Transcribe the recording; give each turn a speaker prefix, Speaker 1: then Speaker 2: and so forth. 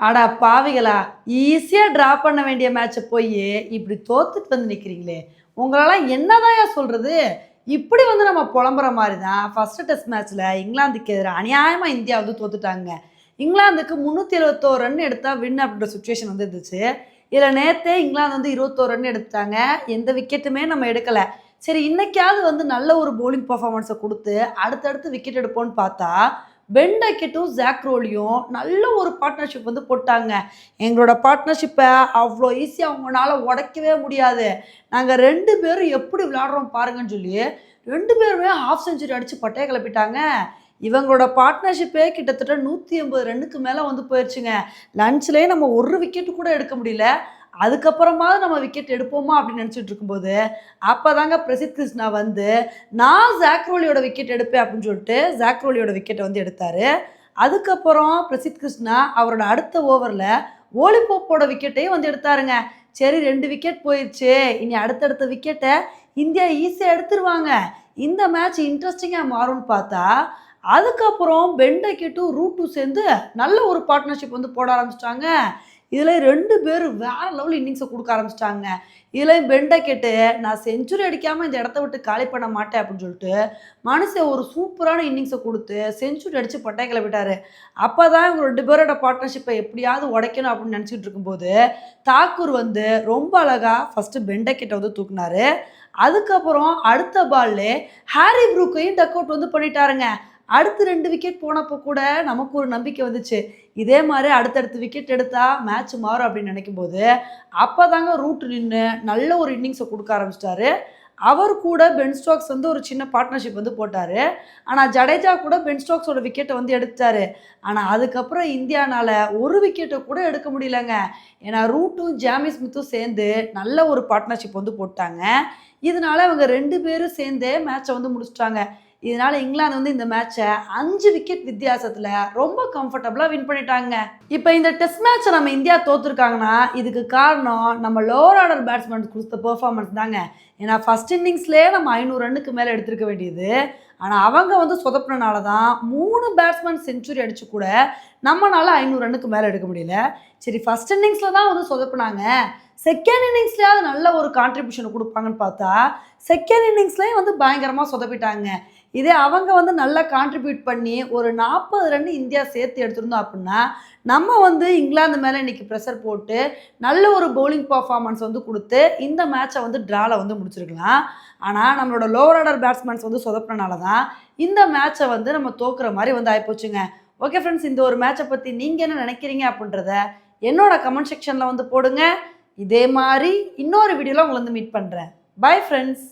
Speaker 1: அடா பாவிகளா ஈஸியாக ட்ரா பண்ண வேண்டிய மேட்சை போய் இப்படி தோத்துட்டு வந்து நிற்கிறீங்களே உங்களால் என்னதாயா சொல்கிறது இப்படி வந்து நம்ம புலம்புற மாதிரி தான் ஃபஸ்ட்டு டெஸ்ட் மேட்ச்சில் இங்கிலாந்துக்கு எதிராக அநியாயமாக இந்தியா வந்து தோத்துட்டாங்க. இங்கிலாந்துக்கு முந்நூற்றி எழுபத்தோரு ரன் எடுத்தால் வின் அப்படின்ற சுச்சுவேஷன் வந்து இருந்துச்சு. இதில் நேற்றே இங்கிலாந்து வந்து இருபத்தோரு ரன் எடுத்தாங்க எந்த விக்கெட்டுமே நம்ம எடுக்கலை. சரி இன்னைக்காவது வந்து நல்ல ஒரு பவுலிங் பர்ஃபார்மன்ஸை கொடுத்து அடுத்தடுத்து விக்கெட் எடுப்போம்னு பார்த்தா பெண்டக்கிட்டும் ஜாக்ரோலியும் நல்ல ஒரு பார்ட்னர்ஷிப் வந்து போட்டாங்க. எங்களோட பார்ட்னர்ஷிப்பை அவ்வளோ ஈஸியாக அவங்களால உடைக்கவே முடியாது. நாங்கள் ரெண்டு பேரும் எப்படி விளாட்றோம் பாருங்கன்னு சொல்லி ரெண்டு பேருமே ஹாஃப் செஞ்சுரி அடித்து பட்டையை கிளப்பிட்டாங்க. இவங்களோட பார்ட்னர்ஷிப்பே கிட்டத்தட்ட நூற்றி ஐம்பது ரன்னுக்கு மேலே வந்து போயிடுச்சுங்க லஞ்ச்லேயே நம்ம ஒரு விக்கெட்டு கூட எடுக்க முடியல. அதுக்கப்புறமாவது நம்ம விக்கெட் எடுப்போமா அப்படின்னு நினச்சிட்டு இருக்கும்போது அப்போ தாங்க பிரசித் கிருஷ்ணா வந்து நான் ஜாக்ரோலியோட விக்கெட் எடுப்பேன் அப்படின்னு சொல்லிட்டு ஜாக்ரோலியோட விக்கெட்டை வந்து எடுத்தார். அதுக்கப்புறம் பிரசித் கிருஷ்ணா அவரோட அடுத்த ஓவரில் ஓலிபோப்போட விக்கெட்டையும் வந்து எடுத்தாருங்க. சரி ரெண்டு விக்கெட் போயிடுச்சு இனி அடுத்தடுத்த விக்கெட்டை இந்தியா ஈஸியாக எடுத்துருவாங்க. இந்த மேட்ச் இன்ட்ரெஸ்டிங்காக மாறும்னு பார்த்தா அதுக்கப்புறம் பெண்டக்கிட்டும் ரூட்டும் சேர்ந்து நல்ல ஒரு பார்ட்னர்ஷிப் வந்து போட ஆரம்பிச்சிட்டாங்க. இதில் ரெண்டு பேர் வேற லெவல் இன்னிங்ஸை கொடுக்க ஆரம்பிச்சிட்டாங்க. இதில் கேட்டு நான் செஞ்சுரி அடிக்காமல் இந்த இடத்த விட்டு காலி பண்ண மாட்டேன் அப்படின்னு சொல்லிட்டு மனுஷன் ஒரு சூப்பரான இன்னிங்ஸை கொடுத்து செஞ்சுரி அடித்து பட்டை கிளப்பிட்டாரு. அப்போ தான் இவங்க ரெண்டு பேரோட பார்ட்னர்ஷிப்பை எப்படியாவது உடைக்கணும் அப்படின்னு நினச்சிட்டு இருக்கும்போது தாக்கூர் வந்து ரொம்ப அழகாக ஃபஸ்ட்டு பெண்டை பெண்டக்கெட்டை வந்து தூக்குனாரு. அதுக்கப்புறம் அடுத்த பால்லே ஹாரி ப்ரூக்கையும் டக் அவுட் வந்து பண்ணிட்டாருங்க. அடுத்து ரெண்டு விக்கெட் போனப்போ கூட நமக்கு ஒரு நம்பிக்கை வந்துச்சு. இதே மாதிரி அடுத்தடுத்து விக்கெட் எடுத்தால் மேட்ச் மாறும் அப்படின்னு நினைக்கும் போது அப்போ தாங்க ரூட் நின்று நல்ல ஒரு இன்னிங்ஸை கொடுக்க ஆரம்பிச்சிட்டாரு. அவர் கூட பென் ஸ்டோக்ஸ் வந்து ஒரு சின்ன பார்ட்னர்ஷிப் வந்து போட்டார். ஆனால் ஜடேஜா கூட பென் ஸ்டோக்ஸோட விக்கெட்டை வந்து எடுத்தார் ஆனால் அதுக்கப்புறம் இந்தியானால் ஒரு விக்கெட்டை கூட எடுக்க முடியலங்க. ஏன்னா ரூட்டும் ஜாமி ஸ்மித்தும் சேர்ந்து நல்ல ஒரு பார்ட்னர்ஷிப் வந்து போட்டாங்க. இதனால அவங்க ரெண்டு பேரும் சேர்ந்தே மேட்சை வந்து முடிச்சிட்டாங்க. இதனால இங்கிலாந்து வந்து இந்த மேட்சை அஞ்சு விக்கெட் வித்தியாசத்தில் ரொம்ப கம்ஃபர்டபுளாக வின் பண்ணிட்டாங்க. இப்போ இந்த டெஸ்ட் மேட்சை நம்ம இந்தியா தோத்துருக்காங்கன்னா இதுக்கு காரணம் நம்ம லோவர் ஆர்டர் பேட்ஸ்மேன் கொடுத்த பெர்ஃபார்மன்ஸ் தாங்க. ஏன்னா ஃபர்ஸ்ட் இன்னிங்ஸ்லேயே நம்ம ஐநூறு ரன்னுக்கு மேலே எடுத்திருக்க வேண்டியது. ஆனால் அவங்க வந்து சொதப்பினால தான் மூணு பேட்ஸ்மேன் செஞ்சுரி அடிச்சு கூட நம்மளால ஐநூறு ரன்னுக்கு மேலே எடுக்க முடியல. சரி ஃபர்ஸ்ட் இன்னிங்ஸில் தான் வந்து சொதப்புனாங்க. செகண்ட் இன்னிங்ஸ்லேயாவது நல்ல ஒரு கான்ட்ரிபியூஷன் கொடுப்பாங்கன்னு பார்த்தா செகண்ட் இன்னிங்ஸ்லேயும் வந்து பயங்கரமாக சொதப்பிட்டாங்க. இதே அவங்க வந்து நல்லா கான்ட்ரிபியூட் பண்ணி ஒரு நாற்பது ரன் இந்தியா சேர்த்து எடுத்திருந்தோம் அப்படின்னா நம்ம வந்து இங்கிலாந்து மேலே இன்றைக்கி ப்ரெஷர் போட்டு நல்ல ஒரு பவுலிங் பர்ஃபார்மன்ஸ் வந்து கொடுத்து இந்த மேட்சை வந்து ட்ராவில் வந்து முடிச்சிருக்கலாம். ஆனால் நம்மளோட லோவர் ஆர்டர் பேட்ஸ்மேன்ஸ் வந்து சொதப்பினால தான் இந்த மேட்சை வந்து நம்ம தோக்குற மாதிரி வந்து ஆகிப்போச்சுங்க ஓகே ஃப்ரெண்ட்ஸ் இந்த ஒரு மேட்சை பற்றி நீங்கள் என்ன நினைக்கிறீங்க அப்படின்றத என்னோட கமெண்ட் செக்ஷனில் வந்து போடுங்க. இதே மாதிரி இன்னொரு வீடியோவில் உங்களை வந்து மீட் பண்ணுறேன் பை ஃப்ரெண்ட்ஸ்